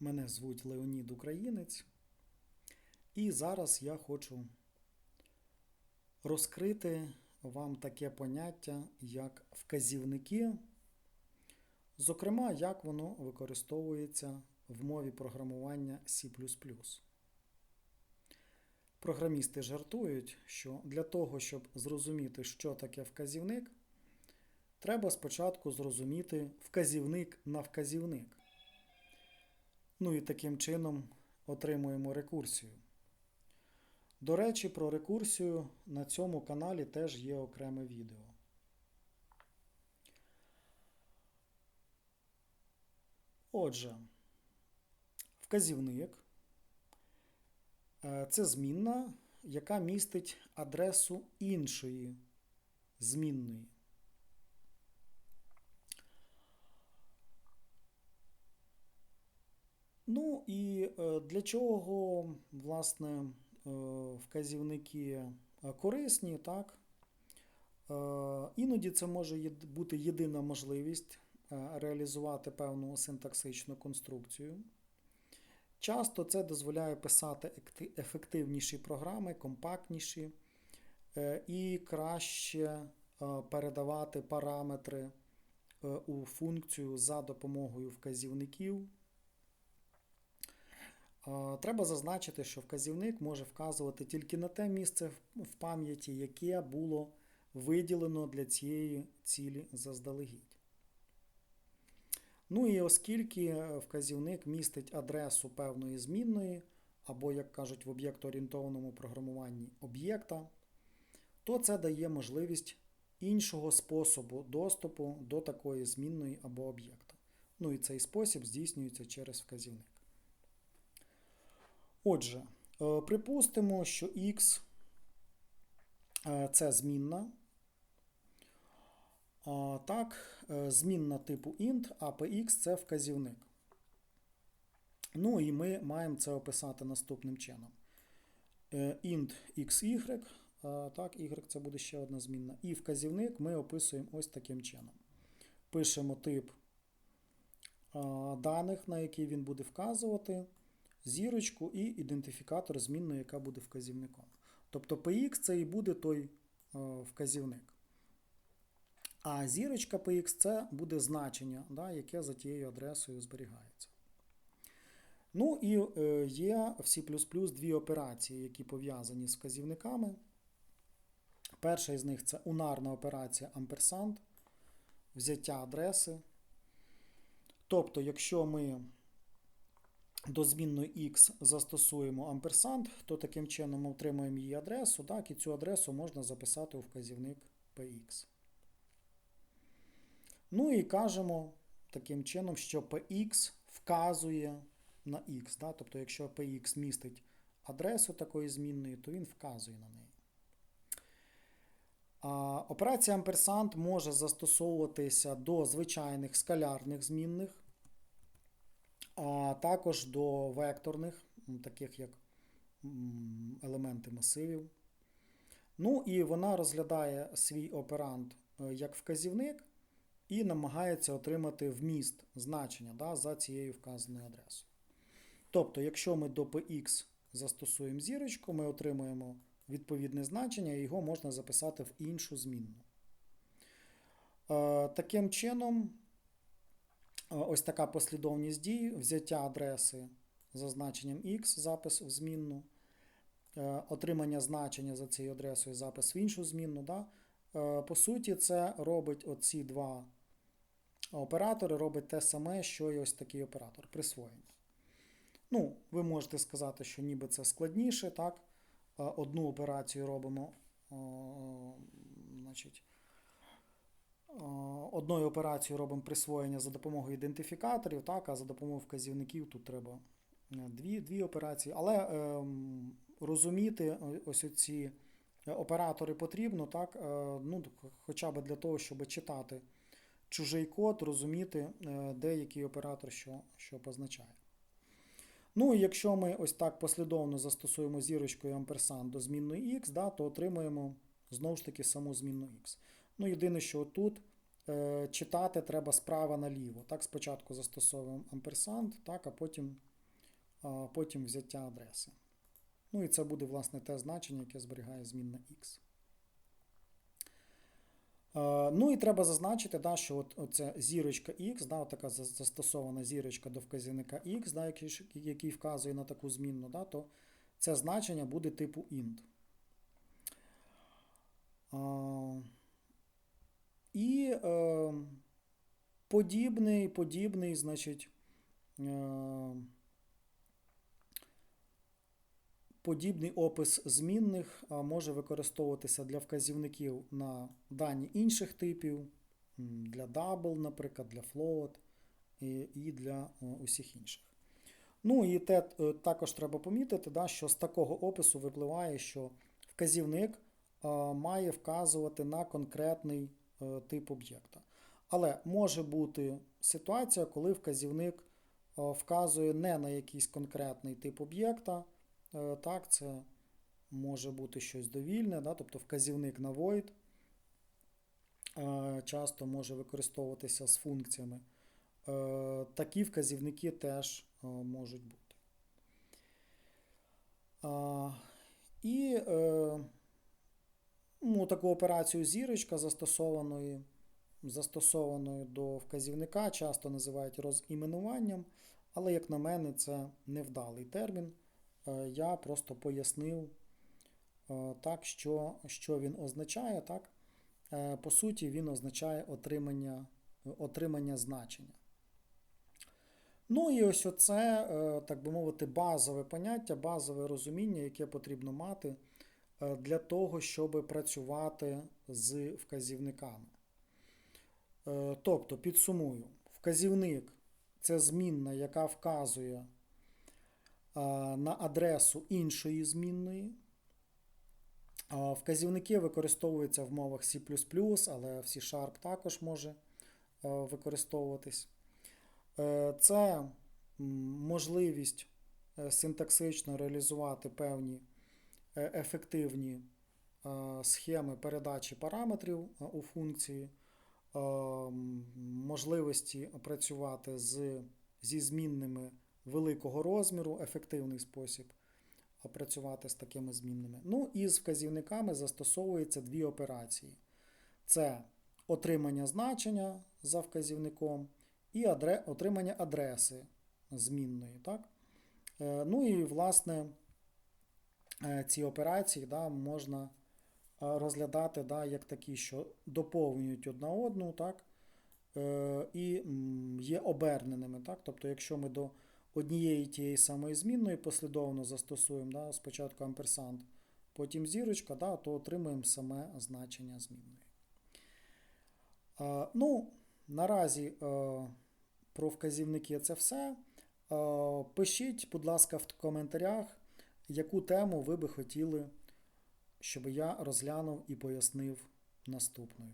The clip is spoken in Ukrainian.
Мене звуть Леонід Українець. І зараз я хочу розкрити вам таке поняття, як вказівники, зокрема, як воно використовується в мові програмування C. Програмісти жартують, що для того, щоб зрозуміти, що таке вказівник, треба спочатку зрозуміти вказівник на вказівник. Ну і таким чином отримуємо рекурсію. До речі, про рекурсію на цьому каналі теж є окреме відео. Отже, вказівник е, це змінна, яка містить адресу іншої змінної. Ну і е, для чого, власне, е, вказівники е, корисні, так? Іноді це може бути єдина можливість реалізувати певну синтаксичну конструкцію. Часто це дозволяє писати ефективніші програми, компактніші і краще передавати параметри у функцію за допомогою вказівників. Треба зазначити, що вказівник може вказувати тільки на те місце в пам'яті, яке було виділено для цієї цілі заздалегідь. Ну і оскільки вказівник містить адресу певної змінної, або, як кажуть в об'єктоорієнтованому програмуванні об'єкта, то це дає можливість іншого способу доступу до такої змінної або об'єкта. Ну і цей спосіб здійснюється через вказівник. Отже, е, припустимо, що x е, це змінна. Так, е, змінна типу int, а px це вказівник. Ну і ми маємо це описати наступним чином. int xy, так, y це буде ще одна змінна. І вказівник ми описуємо ось таким чином. Пишемо тип даних, на який він буде вказувати зірочку і ідентифікатор змінної, яка буде вказівником. Тобто PX це і буде той вказівник. А зірочка PX це буде значення, да, яке за тією адресою зберігається. Ну і е, є в C дві операції, які пов'язані з вказівниками. Перша із них це унарна операція амперсанд, взяття адреси. Тобто, якщо ми до змінної x застосуємо амперсанд, то таким чином ми отримуємо її адресу, так, і цю адресу можна записати у вказівник px. Ну і кажемо таким чином, що px вказує на x. Так? Тобто, якщо px містить адресу такої змінної, то він вказує на неї. Операція амперсанд може застосовуватися до звичайних скалярних змінних а також до векторних, таких як елементи масивів. Ну і вона розглядає свій оперант е, як вказівник і намагається отримати вміст значення да, за цією вказаною адресою. Тобто, якщо ми до px застосуємо зірочку, ми отримуємо відповідне значення, і його можна записати в іншу змінну. Е, таким чином, Ось така послідовність дій, взяття адреси за значенням X, запис в змінну, е, отримання значення за цією адресою, запис в іншу змінну. Да? Е, по суті, це робить оці два оператори, робить те саме, що і ось такий оператор присвоєння. Ну, Ви можете сказати, що ніби це складніше. так? Е, одну операцію робимо. значить, Одною операцією робимо присвоєння за допомогою ідентифікаторів, так, а за допомогою вказівників тут треба е, дві дві операції. Але е, розуміти ось ці оператори потрібно, так, е, ну, хоча б для того, щоб читати чужий код, розуміти, е, де який оператор що, що позначає. Ну і якщо ми ось так послідовно застосуємо зірочкою амперсанд до змінної x, да, то отримуємо знову ж таки саму змінну x. Ну, єдине, що тут е, читати треба справа наліво. Так, Спочатку застосовуємо амперсанд, так, а потім а потім взяття адреси. Ну і це буде, власне, те значення, яке зберігає змінна x. Е, Ну і треба зазначити, да, що от, оця зірочка X, да, така застосована зірочка до вказівника X, да, який, який вказує на таку змінну, да, то це значення буде типу int. І е, подібний, подібний, значить, е, подібний опис змінних може використовуватися для вказівників на дані інших типів, для double, наприклад, для float і, і для о, усіх інших. Ну і те, е, також треба помітити, да, що з такого опису випливає, що вказівник е, має вказувати на конкретний е, тип об'єкта. Але може бути ситуація, коли вказівник е, вказує не на якийсь конкретний тип об'єкта. Е, Так, це може бути щось довільне, да, тобто вказівник на void е, часто може використовуватися з функціями. Е, Такі вказівники теж е, можуть бути. І ну, таку операцію зірочка застосованої, застосованою до вказівника часто називають розіменуванням, але, як на мене, це невдалий термін. Е, Я просто пояснив е, так, що, що він означає. Так? Е, По суті, він означає отримання, отримання значення. Ну і ось оце, так би мовити, базове поняття, базове розуміння, яке потрібно мати для того, щоб працювати з вказівниками. Е, Тобто, підсумую, вказівник це змінна, яка вказує е, на адресу іншої змінної. Вказівники використовуються в мовах C, але C-Sharp також може е, використовуватись. Е, Це можливість е, синтаксично реалізувати певні е, ефективні е, схеми передачі параметрів е, у функції, е, можливості працювати з, зі змінними великого розміру, ефективний спосіб е, працювати з такими змінними. Ну і з вказівниками застосовуються дві операції: це отримання значення за вказівником і отримання адреси змінної. Так? Е, Ну і, власне, е, ці операції да, можна е, розглядати да, як такі, що доповнюють одна одну, так? Е, і є оберненими. Так? Тобто, якщо ми до однієї тієї самої змінної послідовно застосуємо да, спочатку амперсант, потім зірочка, да, то отримуємо саме значення змінної. Е, Ну, наразі е, про вказівники це все. Е, Пишіть, будь ласка, в коментарях, яку тему ви би хотіли, щоб я розглянув і пояснив наступною.